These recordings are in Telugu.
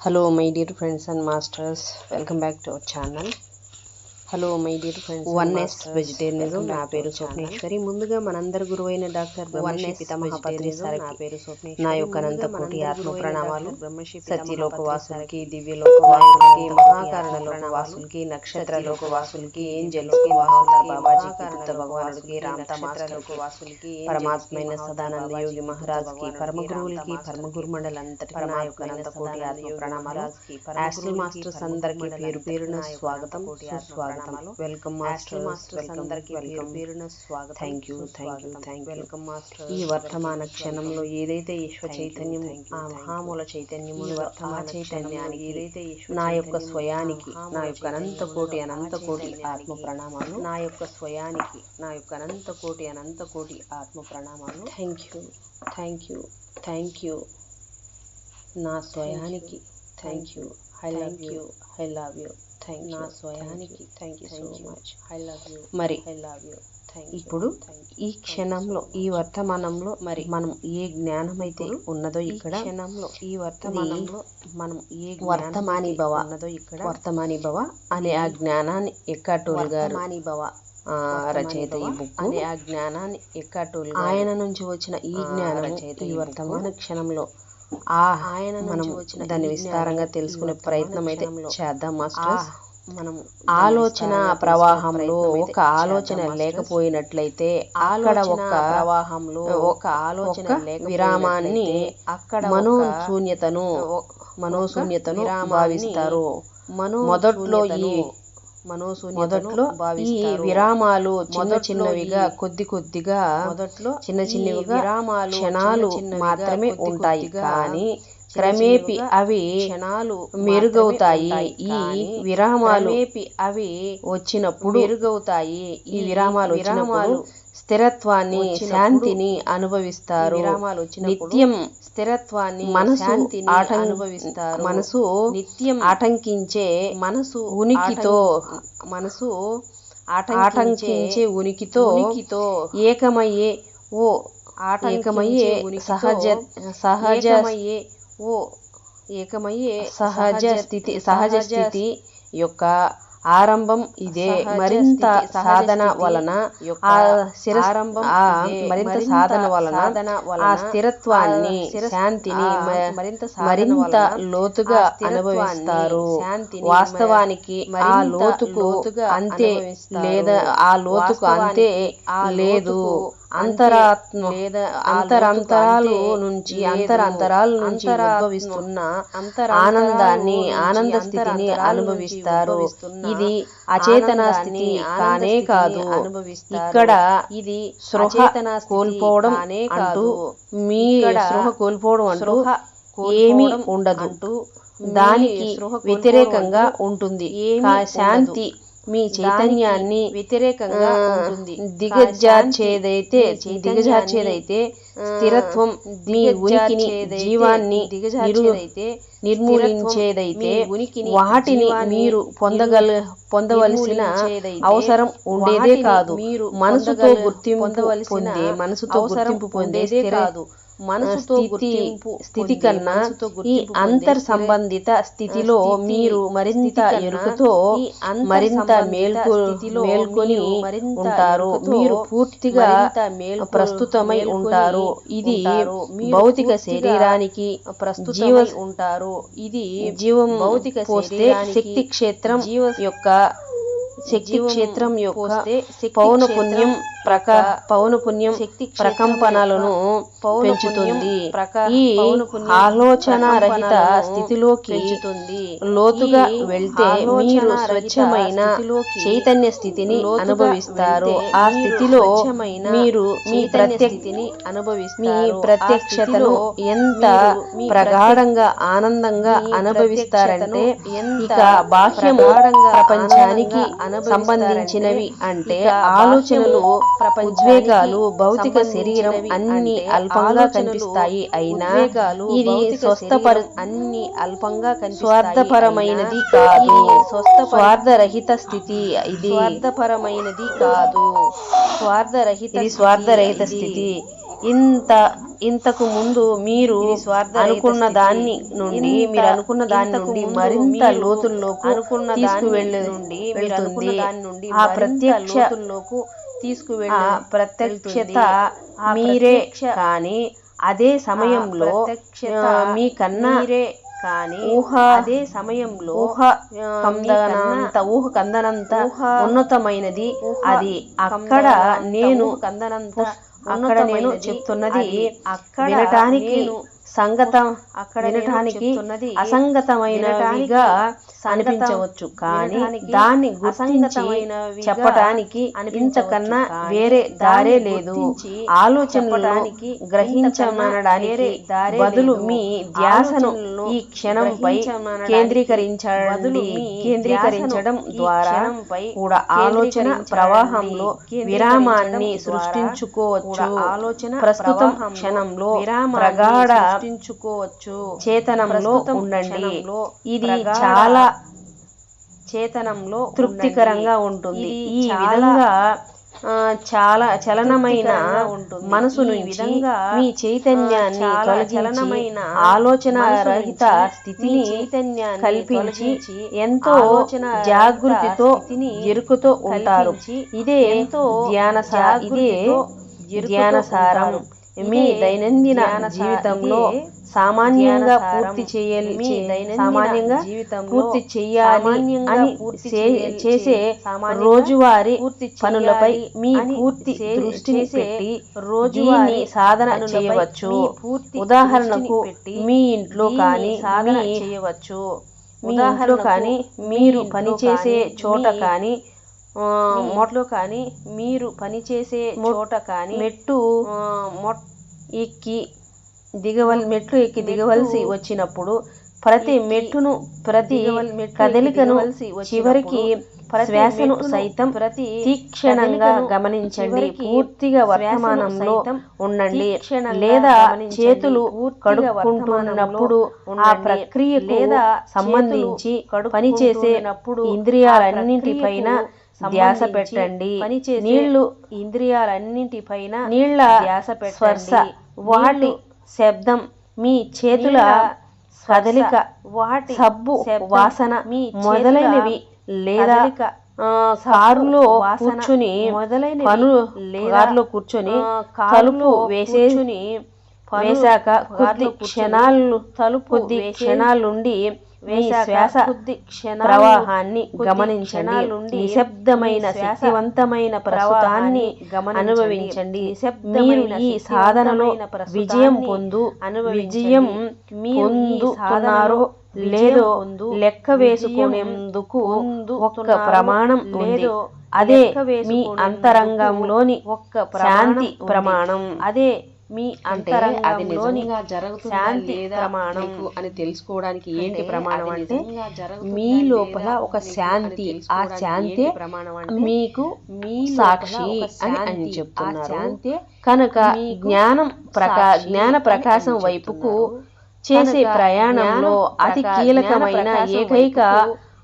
hello my dear friends and masters. Welcome back to our channel. Hello my dear friends one S vegetarianism నా పేరు స్వప్నేశ్వరి. ముందుగా మనందరి గురువైన డాక్టర్ ఎస్ పితామహపత్రి నా పేరు స్వప్నేశ్వరి. నా యొక్క అనంతకోటి ఆత్మ ప్రణామాలు సత్యలోక వాసులకి దివ్యలోక వాసులకి మహాకారణ లోక వాసులకి నక్షత్ర లోక వాసులకి ఏంజల్స్కి వాసులకి బాబాజీ బుద్ధ భగవానుడికి రామతమాత్రలోక వాసులకి పరమాత్మైన సదానంద యోగి మహారాజ్కి పరమ గురువులకి పరమ గురు మండలంతటి నా యొక్క అనంతకోటి ఆత్మ ప్రణామాలు మాస్టర్స్ అందరికీ పేరు పేరున స్వాగతం సుస్వాగతం వెల్కమ్ మాస్టర్ మాస్టర్స్ అందరికీ పేరు పేరున స్వాగతం thank you thank you thank welcome master ఈ వర్తమాన క్షణంలో ఏదైతే ఈశ్వ చైతన్యం ఆ మహామూల చైతన్యము వర్తమాన చైతన్యానికి ఏదైతే నా యొక్క స్వయానికి నా యొక్క అనంత కోటి అనంత కోటి ఆత్మ ప్రణామాలు నా యొక్క స్వయానికి నా యొక్క అనంత కోటి అనంత కోటి ఆత్మ ప్రణామాలు thank you thank you thank you నా స్వయానికి thank you I love you I love you నా స్వయానికి thank you so much I love you మరి ఐ లవ్ యూ ఇప్పుడు ఈ క్షణంలో ఈ వర్తమానంలో మరి మనం ఏ జ్ఞానం అయితే ఉన్నదో ఇక్కడ క్షణంలో ఈ వర్తమానంలో మనం ఏ వర్తమాని భవ ఉన్నదో ఇక్కడ వర్తమాని భవ అనే ఆ జ్ఞానాన్ని ఎక్కటోల్ గారు భవ రచయిత ఈ బుక్ అనే ఆ జ్ఞానాన్ని ఎక్కటోల్ ఆయన నుంచి వచ్చిన ఈ జ్ఞానం రచయిత ఈ వర్తమాన క్షణంలో ఆ ఆయన మనం దాన్ని విస్తారంగా తెలుసుకునే ప్రయత్నం అయితే చేద్దాం మాస్టర్స్ మనం ఆలోచన ప్రవాహంలో ఒక ఆలోచన లేకపోయినట్లయితే అక్కడ ఒక ప్రవాహంలో ఒక ఆలోచన విరామాన్ని అక్కడ మనోశూన్యతను మనోశూన్యతను భావిస్తారు. మనో మొదట్లో ఈ మొదట్లో ఈ విరామాలు చిన్న చిన్నవిగా కొద్ది కొద్దిగా మొదట్లో చిన్న చిన్నవిగా విరామాలు క్షణాలు మాత్రమే ఉంటాయి. కానీ క్రమేపి అవి క్షణాలు మెరుగవుతాయి. ఈ విరామాలు అవి వచ్చినప్పుడు మెరుగవుతాయి. ఈ విరామాలు విరామాలు స్థిరత్వాన్ని శాంతిని అనుభవిస్తారు. నిత్యం స్థిరత్వాన్ని మనసు అనుభవిస్తారు. మనసు నిత్యం ఆటంకించే మనసు ఉనికితో మనసు ఆటంకించే ఉనికితో ఉనికితో ఏకమయ్యే ఓ ఏకమయ్యే సహజ సహజమయ్యే ఓ ఏకమయ్యే సహజ స్థితి సహజ స్థితి యొక్క ఆరంభం ఇదే మరింత సాధన వలన ఆ మరింత సాధన వలన ఆ స్థిరత్వాన్ని శాంతిని మరింత మరింత లోతుగా అనుభవిస్తారు. వాస్తవానికి ఆ లోతుకు అంతే లేదా ఆ లోతుకు అంతే లేదు. అంతరాత్మ అంతరంతరాలు నుంచి అంతరంతరాల నుంచి అనుభవిస్తున్న ఆనందాన్ని ఆనంద స్థితిని అనుభవిస్తారు. ఇది అచేతన స్థితి కానే కాదు. ఇక్కడ ఇది సృహ కోల్పోవడం అంటూ మీ సృహ కోల్పోవడం అంటూ ఏమీ ఉండదు. దానికి వ్యతిరేకంగా ఉంటుంది. శాంతి మీ చైతన్యాన్ని వ్యతిరేకంగా ఉంటుంది. దిగజార్చేదైతే దిగజార్చేదైతే స్థిరత్వం మీ ఉనికిని జీవాన్ని దిగజార్చేదైతే నిర్మూలించేదైతే వాటిని మీరు పొందగల పొందవలసిన అవసరం ఉండేదే కాదు. మీరు మనసుతో గుర్తింపు పొందే మనసుతో గుర్తింపు పొందేదే కాదు. మనసుతో గుర్తింపు స్థితి కన్నా ఈ అంతర్ సంబంధిత స్థితిలో మీరు మరింత ఎరుకతో మరింత మేల్కొ మేల్కొని ఉంటారు. మీరు పూర్తిగా ప్రస్తుతమై ఉంటారు. ఇది భౌతిక శరీరానికి జీవ ఉంటారు. ఇది జీవం భౌతిక పోస్తే శక్తి క్షేత్రం యొక్క శక్తి క్షేత్రం యొక్క పౌనపుణ్యం ప్రక పౌనపుణ్యం శక్తి ప్రకంపనలను పెంచుతుంది. ఈ ఆలోచన రహిత స్థితిలోకి లోతుగా వెళ్తే మీరు స్వచ్ఛమైన చైతన్య స్థితిని అనుభవిస్తారు. ఆ స్థితిలో మీరు మీ ప్రత్యక్తిని అనుభవిస్తారు. మీ ప్రత్యక్షతను ఎంత ప్రగాఢంగా ఆనందంగా అనుభవిస్తారంటే ఇక బాహ్యము ప్రపంచానికి సంబంధించినవి అంటే ఆలోచనలు ఉద్వేగాలు భౌతిక శరీరం అన్ని అల్పంగా కనిపిస్తాయి అయినా ఇది స్వస్థపర అన్ని అల్పంగా స్వార్థపరమైనది కాదు. స్వార్థరహిత స్థితి ఇది. స్వార్థపరమైనది కాదు. స్వార్థరహిత ఇది స్వార్థరహిత స్థితి. ఇంత ఇంతకు ముందు మీరు అనుకున్న దాన్ని నుండి మీరు అనుకున్న దాని నుండి మరింత లోతుల్లోకి అనుకున్న తీసుకువెళ్ళ నుండి వెళ్తుంది. ఆ ప్రత్యక్ష తీసుకువెళ్ళ ప్రత్యక్షత మీరే కానీ అదే సమయంలో ఆ, మీకన్నా కానీ ఊహ అదే సమయంలో ఊహ కందనంత ఊహ కందనంత ఉన్నతమైనది. అది అక్కడ నేను కందనంత అక్కడ నేను చెప్తున్నది వినటానికి సంగతం అక్కడ వినటానికి అసంగతమైనవిగా అనిపించవచ్చు. కానీ దాన్ని గుర్తించి చెప్పటానికి ఇంతకన్నా వేరే దారే లేదు. ఆలోచనలను గ్రహించమనడానికి బదులు మీ ధ్యాసను ఈ క్షణంపై కేంద్రీకరించండి. కేంద్రీకరించడం ద్వారా కూడా ఆలోచన ప్రవాహంలో విరామాన్ని సృష్టించుకోవచ్చు. ఆలోచన ప్రస్తుతం క్షణంలో ప్రగాఢ సృష్టించుకోవచ్చు చేతనంలో ఉండండి. ఇది చాలా చేతనంలో తృప్తికరంగా ఉంటుంది. ఈ విధంగా చాలా చలనమైన మనసు నుంచి మీ చైతన్యాన్ని చలనమైన ఆలోచన రహిత స్థితిని చైతన్యాన్ని కల్పించి ఎంతో జాగృతితో ఎరుకుతో ఉంటారు. ఇదే ధ్యాన సా- ఇదే ధ్యాన సారం మీ దైనందిన జీవితంలో సామాన్యంగా పూర్తి చేయాలి సామాన్యంగా పూర్తి చేయాలి అని చేసే రోజువారీ పనులపై మీ పూర్తి దృష్టిని పెట్టి రోజువారీ సాధన చేయవచ్చు. ఉదాహరణకు మీ ఇంట్లో కానీ మీ చేయవచ్చు. ఉదాహరణ కానీ మీరు పనిచేసే చోట కానీ మొట్లో కానీ మీరు పనిచేసే చోట కానీ మెట్టు మొట్ ఎక్కి దిగవల్ మెట్లు ఎక్కి దిగవలసి వచ్చినప్పుడు ప్రతి మెట్టును ప్రతి కదలికను చివరికి శ్వాసను సైతం ప్రతి తీక్షణంగా గమనించండి. పూర్తిగా వర్తమానంలో ఉండండి. లేదా చేతులు కడుక్కుంటున్నప్పుడు ఆ ప్రక్రియ లేదా సంబంధించి పనిచేసే ఇంద్రియాలన్నింటిపైన ధ్యాస పెట్టండి. నీళ్ళు ఇంద్రియాలన్నింటిపైన నీళ్ళ ధ్యాస స్పర్శ వాటి శబ్దం మీ చేతుల కదలిక వాటి సబ్బు వాసన మీ మొదలైనవి లేదా కారులో కూర్చుని మొదలైన పనులు కారులో కూర్చొని తలుపు వేసేసుని వేశాక కొద్ది క్షణాలు తలుపు కొద్ది క్షణాలుండి శ్వాస ప్రవాహాన్ని గమనించండి. నిశ్శబ్దమైన శక్తివంతమైన ప్రస్తుతాన్ని అనుభవించండి. మీరు ఈ సాధనలో విజయం పొందు విజయం పొందుతున్నారో లేదో లెక్క వేసుకునేందుకు ఒక్క ప్రమాణం ఉంది. అదే మీ అంతరంగంలోని ఒక్క శాంతి ప్రమాణం. అదే మీ అంటే అది అంతరంగంలోని శాంతి లేదా ప్రమాణం అని తెలుసుకోవడానికి ఏంటి ప్రమాణం అంటే? మీ లోపల ఒక శాంతి ఆ శాంతే ప్రమాణం అంటే? మీకు మీ సాక్షి అని శాంతి, అని చెప్తున్నారు. శాంతే కనుక జ్ఞానం ప్రకా జ్ఞాన ప్రకాశం వైపుకు. చేసే ప్రయాణంలో అతి కీలకమైన ఏకైక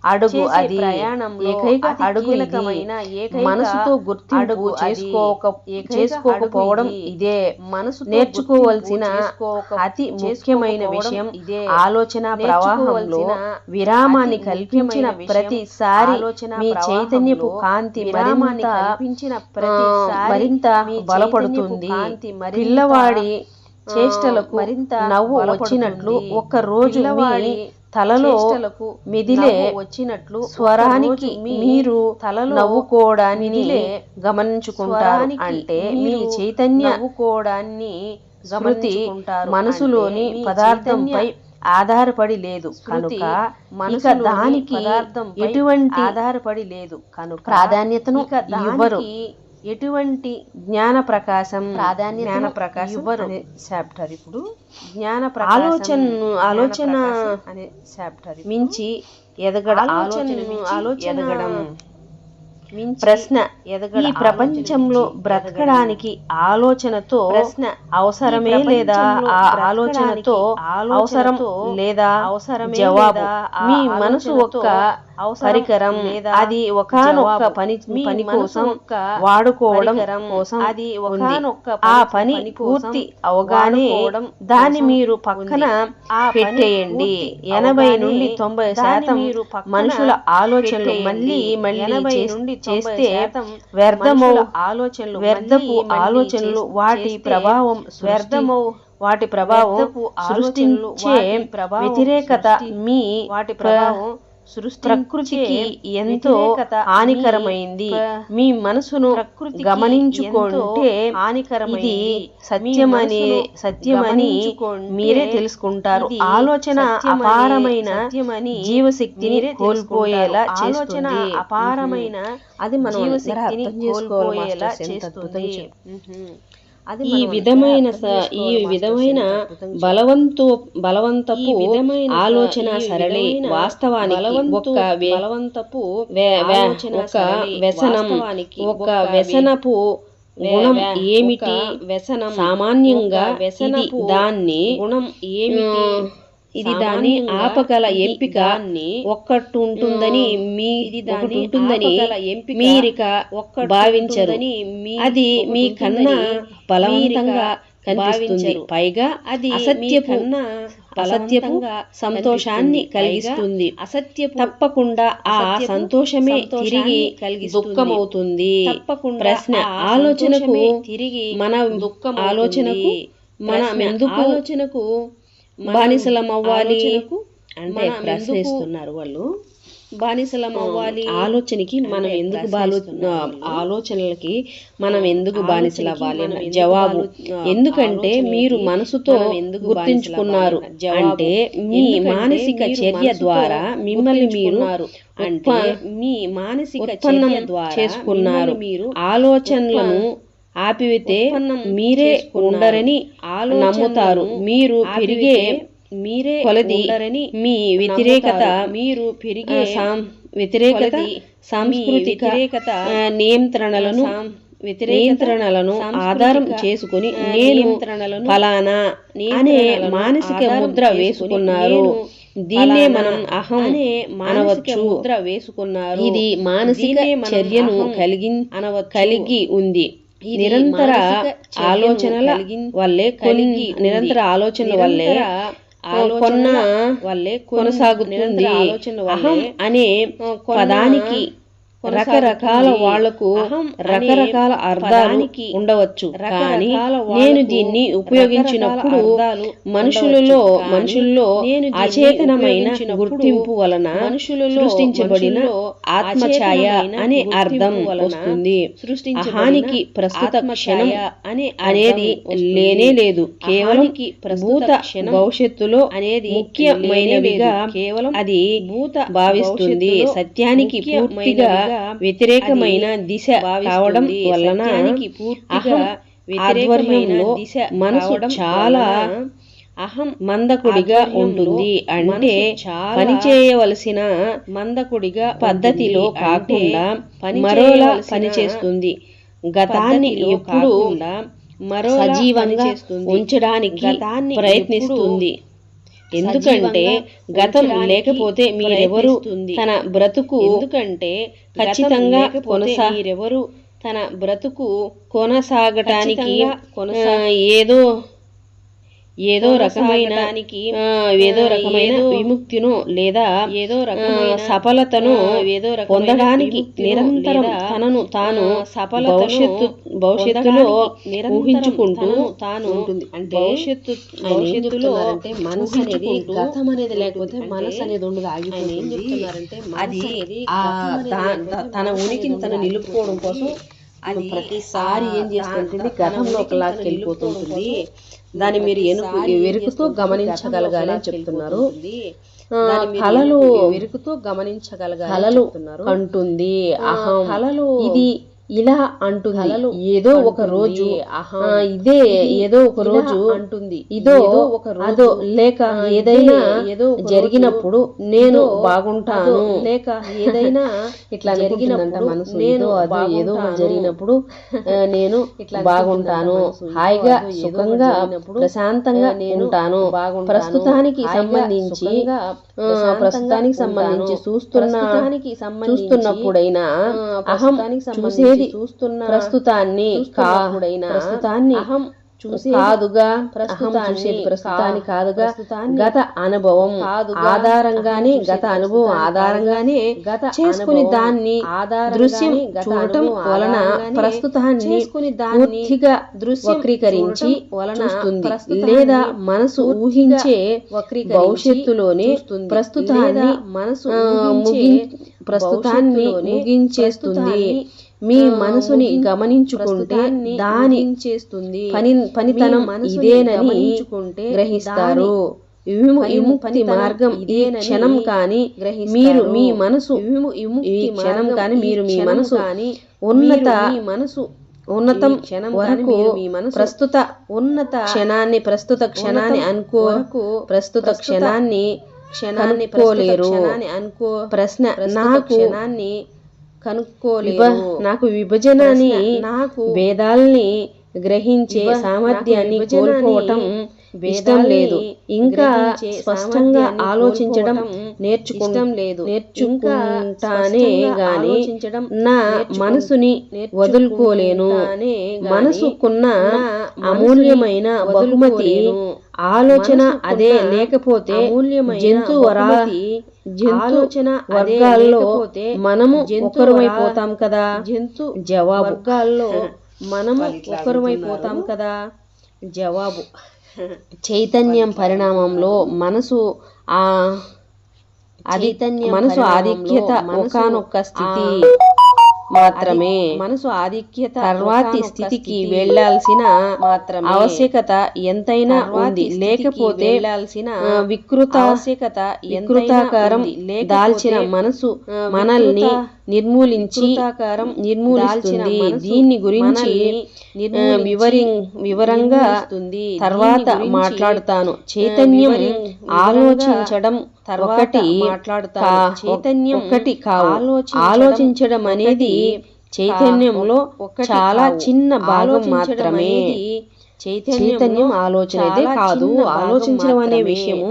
అడుగు అది ఏకైక అడుగు మనసుతో గుర్తింపు. చేసుకోక చేసుకోకపోవడం ఇది. మనసుతో నేర్చుకోవలసిన అతి ముఖ్యమైన విషయం ఇదే. ఆలోచన ప్రవాహంలో విరామాన్ని కల్పించిన ప్రతిసారి మీ చైతన్యపు కాంతి విరామాన్ని కల్పించిన ప్రతిసారి మరింత బలపడుతుంది పిల్లవాడి చేష్టలకు మరింత నవ్వు. వచ్చినట్లు ఒక రోజు మీ తలలో మిదిలే వచ్చినట్లు స్వరానికి మీరు తలలో నవ్వుకోవడాన్ని గమనించుకుంటారు అంటే మీ చైతన్య నవ్వుకోవడాన్ని స్మృతి. మనసులోని పదార్థంపై ఆధారపడి లేదు కనుక మనసులోని దానికి ఎటువంటి ఆధారపడి లేదు కనుక ప్రాధాన్యతను ఇవ్వరు ఎటువంటి జ్ఞాన ప్రకాశం ప్రాధాన్యతను జ్ఞాన ప్రకాశం ఇవ్వరు. అనే చాప్టర్ ఇప్పుడు జ్ఞాన ఆలోచనను ఆలోచన అనే చాప్టర్ మించి ఎదగడ ఆలోచన ఆలోచన మించి ఆలోచన ఎదగడం. ప్రశ్న ఎదగడ ఈ ప్రపంచంలో ఆలోచన బ్రతకడానికి ఆలోచనతో ప్రశ్న అవసరమే లేదా ఆ ఆలోచనతో అవసరం లేదా అవసరమే జవాబు మీ మనసు ఒక్క పరికరం అది ఒకనొక్క పని పని కోసం వాడుకోవడం కోసం అది ఒకనొక్క ఆ పని పూర్తి అవగానే దాన్ని మీరు పక్కన పెట్టేయండి. ఎనభై నుండి తొంభై శాతం మనుషుల ఆలోచనలు మళ్ళీ మళ్ళీ నుండి చేస్తే వ్యర్థమో ఆలోచనలు వ్యర్థపు ఆలోచనలు వాటి ప్రభావం వ్యర్థమో వాటి ప్రభావం సృష్టించే వ్యతిరేకత మీ వాటి ప్రభావం ప్రకృతికి ఎంతో హానికరమైంది. మీ మనసును గమనించుకుంటే హానికరమైంది. సత్యమని సత్యమని మీరే తెలుసుకుంటారు. ఆలోచన అపారమైన జీవశక్తిని కోల్పోయేలా ఆలోచన అపారమైన అది మనం జీవశక్తిని కోల్పోయేలా చేస్తుంది. ఈ మనం విధమైన ఈ విధమైన బలవంతు బలవంతపు విధమైన ఆలోచన సరళి వాస్తవానికి ఒక బలవంతపు ఒక వ్యసనం ఒక వ్యసనపు గుణం ఏమిటి? వ్యసనం సామాన్యంగా వ్యసనపు దాన్ని గుణం ఏమిటి? ఇది సామాన్యంగా ఆపగల ఎంపిక దాన్ని ఒక్కటి ఉంటుందని మీ ఉంటుందని మీరిక ఒక్కటి భావించరు అది మీ కన్నా బలవంతంగా కనిపిస్తుంది. పైగా అది అసత్యపు అసత్యపు సంతోషాన్ని. కలిగిస్తుంది పైగా అసత్యపు తప్పకుండా ఆ సంతోషమే తిరిగి కలిగిస్తుంది. దుఃఖమవుతుంది తప్పకుండా ప్రశ్న ఆలోచనకు తిరిగి మన దుఃఖమవుతుంది. ఆలోచనకు మనం ఎందుకు ఆలోచనకు బానిసలం అవ్వాలి అంటే మనం ప్రశ్న ఎందుకు ఇస్తున్నారు వాళ్ళు బానిసలం అవ్వాలి ఆలోచనకి మనం ఎందుకు బాలో. ఆలోచనలకి మనం ఎందుకు బానిసలు అవ్వాలి జవాబు ఎందుకంటే మీరు మనసుతో మనం ఎందుకు గుర్తించుకున్నారు అంటే. మీ మానసిక చర్య ద్వారా మిమ్మల్ని మీరు. అంటే మీ మానసిక ఉత్పన్నం చర్య ద్వారా చేసుకున్నారు మీరు ఆలోచనలను ఆపివితే మీరే. ఉండరని నమ్ముతారు మీరు పెరిగే మీరే కొలది మీ వ్యతిరేకత. మీరు పెరిగే వ్యతిరేకత సాంస్కృతిక నియంత్రణలను నియంత్రణలను ఆధారం చేసుకుని నేను నియంత్రణలను ఫలానా అనే మానసిక ముద్ర వేసుకున్నారు నేను దీన్నే మనం అహం అనే మానసిక అనవచ్చు ముద్ర వేసుకున్నారు ఇది మానసిక చర్యను కలిగి. కలిగి ఉంది నిరంతర ఆలోచనల వల్లే కొన్ని కలిగి. నిరంతర ఆలోచనల వల్లే కొన్న వల్లే కొనసాగుతుంది అహం వల్లే అనే పదానికి. రకరకాల వాళ్ళకు రకరకాల అర్థాలు ఉండవచ్చు. కానీ నేను దీన్ని ఉపయోగించినప్పుడు మనుషులలో మనుషుల్లో అచేతనమైన గుర్తింపు వలన మనుషులలో సృష్టించబడిన ఆత్మఛాయ అనే అర్థం వస్తుంది. అహానికి ప్రస్తుత క్షణం అనే అనేది. లేనే లేదు. కేవలం భూత భవిష్యత్తులో అనేది ముఖ్యమైనవిగా. కేవలం అది భూత భావిస్తుంది. సత్యానికి పూర్తిగా వ్యతిరేకమైన దిశ. కావడం వలన అహం ఆధ్వర్యంలో దిశ మనసు చాలా అహం మందకుడిగా ఉంటుంది అంటే పని చేయవలసిన మందకుడిగా పద్ధతిలో. కాకుండా పని మరోలా చేయవలసిన పనిచేస్తుంది గతాన్ని ఎప్పుడు మరోలా సజీవంగా. ఉంచడానికి ప్రయత్నిస్తుంది ఎందుకంటే గతం లేకపోతే మీరెవరు. తన బ్రతుకు ఎందుకంటే ఖచ్చితంగా గతం లేకపోతే కొనసా మీరెవరు తన బ్రతుకు కొనసాగటానికి ఏదో ఏదో రకమైన ఏదో రకమైన విముక్తిను లేదా ఏదో సఫలతను ఏదో పొందడానికి నిరంతరం తనను తాను ఆ, సఫలతను భవిష్యత్తు భవిష్యత్తులో ఊహించుకుంటూ తాను ఉంటుంది. అంటే భవిష్యత్తు భవిష్యత్తులో చెప్తున్నారంటే మనసు అనేది గతం అనేది లేకపోతే అంటే మనసు అనేది ఉండదు మనసు అది తన ఉనికిని తను. నిలుపుకోవడం కోసం అది ప్రతిసారి ఏం చేస్తుంటుంది? గతంలో ఒకలాగా వెళ్ళిపోతుంటుంది. దాన్ని మీరు ఎనుకు వెరుకుతో గమనించగలగాలి అని చెప్తున్నారు. కళలు వెరుకుతో గమనించగలగాలి కళలు చెప్తున్నారు. అంటుంది అహం. కళలు ఇది ఇలా అంటుంది. ఏదో ఒక రోజు ఇదే ఏదో ఒక రోజు అంటుంది. ఇదో ఒక అదో లేక ఏదైనా ఏదో జరిగినప్పుడు నేను బాగుంటాను. లేక ఏదైనా ఇట్లా జరిగినంత మనసు నేను అదో ఏదో జరిగినప్పుడు నేను ఇట్లా బాగుంటాను. హాయిగా సుఖంగా ప్రశాంతంగా ఉంటాను. ప్రస్తుతానికి సంబంధించి ప్రస్తుతానికి సంబంధించి చూస్తున్న చూస్తున్నప్పుడైనా అహం చూసేది చూస్తున్న ప్రస్తుతాన్ని ప్రస్తుతాన్ని కాదుగా ప్రస్తుతాన్ని ప్రస్తుతాన్ని కాదుగా గత అనుభవం ఆధారంగానే గత అనుభవం ఆధారంగానే గత చేసుకుని దాన్ని దృశ్యం చూడటం వలన ప్రస్తుతాన్ని పూర్తిగా వక్రీకరించి చూస్తుంది. లేదా మనసు ఊహించే భవిష్యత్తులోనే ప్రస్తుతాన్ని మనసు ప్రస్తుతాన్ని ముగించేస్తుంది. మీ మనసుని గమనించుకుంటే దాని చేస్తుంది పని పనితనం ఇదేనని గ్రహిస్తారు. విము- విముక్తి మార్గం ఈ క్షణం కానీ మీరు మీ మనసు ఈ క్షణం కానీ మీరు మీ మనసు ఉన్నత మనసు ఉన్నతం వరకు ప్రస్తుత ఉన్నత క్షణాన్ని ప్రస్తుత క్షణాన్ని అనుకో ప్రస్తుత క్షణాన్ని క్షణాన్ని అనుకో ప్రశ్న నాకు క్షణాన్ని కనుక్కోలేరు. నాకు విభజనని నాకు భేదాల్ని గ్రహించే సామర్థ్యాన్ని కోల్పోవటం ఇష్టం లేదు. ఇంకా స్పష్టంగా ఆలోచించడం నేర్చుకుంటం లేదు. నేర్చుకుంటానే గాని నా మనసుని వదులుకోలేను. మనసుకున్న అమూల్యమైన బహుమతి ఆలోచన అదే లేకపోతే జంతు వరా ఆలోచన వర్గాల్లో మనము ఒకరుమైపోతాం కదా? జంతు జవాబు. వర్గాల్లో మనము ఒకరుమైపోతాం కదా? జవాబు. చైతన్యం పరిణామంలో మనసు ఆ అది మనసు ఆధిక్యత ఒకానొక్క స్థితి. మాత్రమే మనసు ఆధిక్యత తర్వాతి స్థితికి వెళ్ళాల్సిన మాత్రమే. ఆవశ్యకత ఎంతైనా ఉంది. లేకపోతే వెళ్ళాల్సిన వికృత ఆవశ్యకత వికృతాకారం దాల్చిన మనసు మనల్ని నిర్మూలించి నిర్మూలిస్తుంది. దీన్ని గురించి వివరంగా తర్వాత మాట్లాడుతాను. చైతన్యం ఆలోచించడం ఒకటి మాట్లాడుతాను. చైతన్యం ఒకటి కావు. ఆలోచించడం అనేది చైతన్యంలో చాలా చిన్న భాగం మాత్రమే. చైతన్యం ఆలోచన అయితే కాదు. ఆలోచించడం అనే విషయము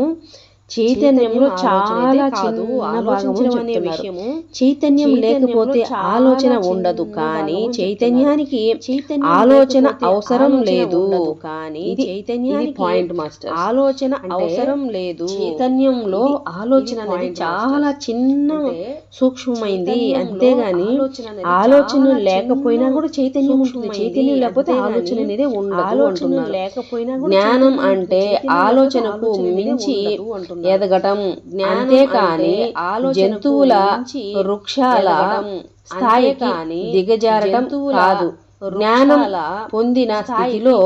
చైతన్యంలో చాలా చిన్న భాగము అనే విషయము చైతన్యం లేకపోతే ఆలోచన ఉండదు కానీ చైతన్యానికి ఆలోచన అవసరం లేదు. కానీ చైతన్యానికి పాయింట్ మాస్టర్ ఆలోచన అవసరం లేదు. చైతన్యంలో ఆలోచన అనేది చాలా చిన్న సూక్ష్మమైంది. అంతేగాని ఆలోచన లేకపోయినా కూడా చైతన్యం ఉంటుంది. చైతన్యం లేకపోతే ఆలోచన అనేది ఉండదు ఆలోచన లేకపోయినా జ్ఞానం అంటే ఆలోచనకు మించి ఎదగటం అంతేకాని జంతువుల వృక్షాల స్థాయి కానీ దిగజారటం కాదు. జ్ఞానం పొందిన స్థితిలో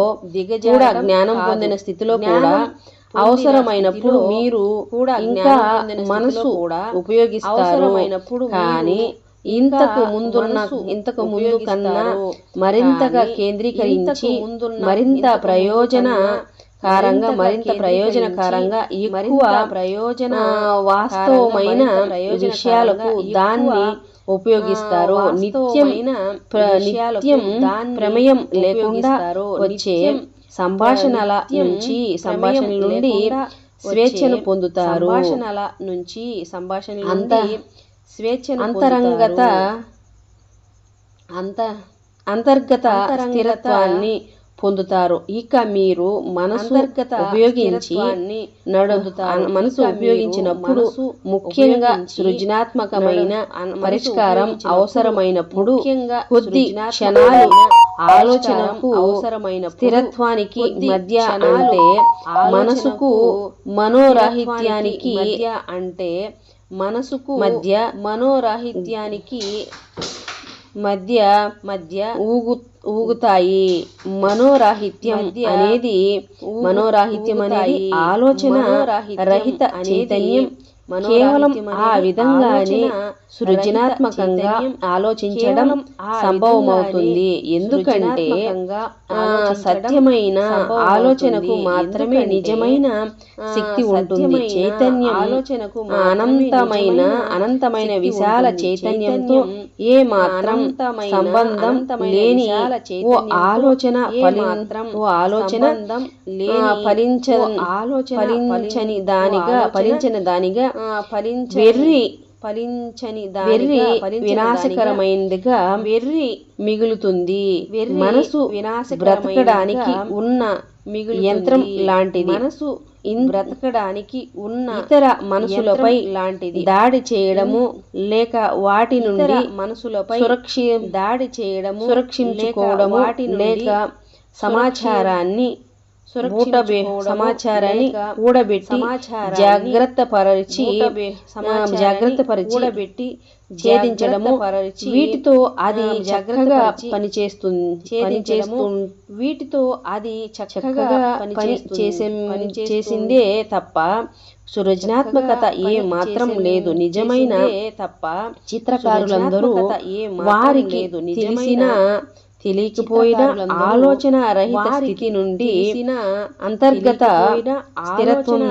కూడా జ్ఞానం పొందిన స్థితిలో కూడా అవసరమైనప్పుడు మీరు కూడా ఇంకా మనసు కూడా ఉపయోగిస్తారు. కానీ ఇంతకు ముందున్న ఇంతకు ముందు కన్నా మరింతగా కేంద్రీకరించి మరింత ప్రయోజన కారంగా మరింత ప్రయోజనకరంగా ఎక్కువ ప్రయోజన వాస్తవమైన విషయాలకు దాన్ని ఉపయోగిస్తారు. నిత్యం నిత్యం ప్రమేయం లేకుండా వచ్చే సంభాషణల నుంచి సంభాషణల నుండి స్వేచ్ఛను పొందుతారు. సంభాషణల నుంచి సంభాషణ అంత స్వేచ్ఛ అంతరంగత అంత అంతర్గత స్థిరత్వాన్ని పొందుతారు. ఇక మీరు మనసు ఉపయోగించి మనసు ఉపయోగించినప్పుడు ముఖ్యంగా సృజనాత్మకమైన పరిష్కారం అవసరమైనప్పుడు కొద్ది క్షణాలు ఆలోచనకు అవసరమైన స్థిరత్వానికి మధ్య అంటే మనసుకు మనోరాహిత్యానికి మధ్య అంటే మనసుకు మధ్య మనోరాహిత్యానికి మధ్య మధ్య ఊగు ఊగుతాయి. మనోరాహిత్యం అనేది మనోరాహిత్యం అనేది ఆలోచన రహిత చైతన్యం కేవలం ఆ విధంగానే సృజనాత్మకంగా ఆలోచించడం సంభవమవుతుంది. ఎందుకంటే సత్యమైన ఆలోచనకు మాత్రమే నిజమైన శక్తి ఉంటుంది. చైతన్యం ఆలోచనకు అనంతమైన అనంతమైన విశాల చైతన్యంతో ఏ మాత్రం సంబంధం లేని ఓ ఆలోచన మాత్రం ఓ ఆలోచన లేని ఫలించ ఆలోచన ఫలించని దానిగా ఫలించని దానిగా ఫలించ వెర్రి ఫలించని వెర్రి వినాశకరమైనదిగా వెర్రి మిగులుతుంది. మనసు వినాశ బ్రతకడానికి ఉన్న మిగులు యంత్రం లాంటిది. మనసు బ్రతకడానికి ఉన్న ఇతర మనసులపై లాంటిది. దాడి చేయడము లేక వాటి నుండి మనసులపై సురక్షి దాడి చేయడము సురక్షించుకోవడము లేక సమాచారాన్ని సమాచారాన్ని కూడబెట్టి జాగ్రత్త పరిచి జాగ్రత్త పరిచి ఛేదించడము వీటితో అది చక్కగా పనిచేస్తుంది పనిచేస్తూ వీటితో అది చక్కగా పని చేసే చేసిందే తప్ప సృజనాత్మకత ఏ మాత్రం లేదు నిజమైన తప్ప చిత్రకారులందరూ వారికి తెలిసిన తెలియకపోయినా ఆలోచన రహిత స్థితి నుండి అంతర్గత స్థిరత్వం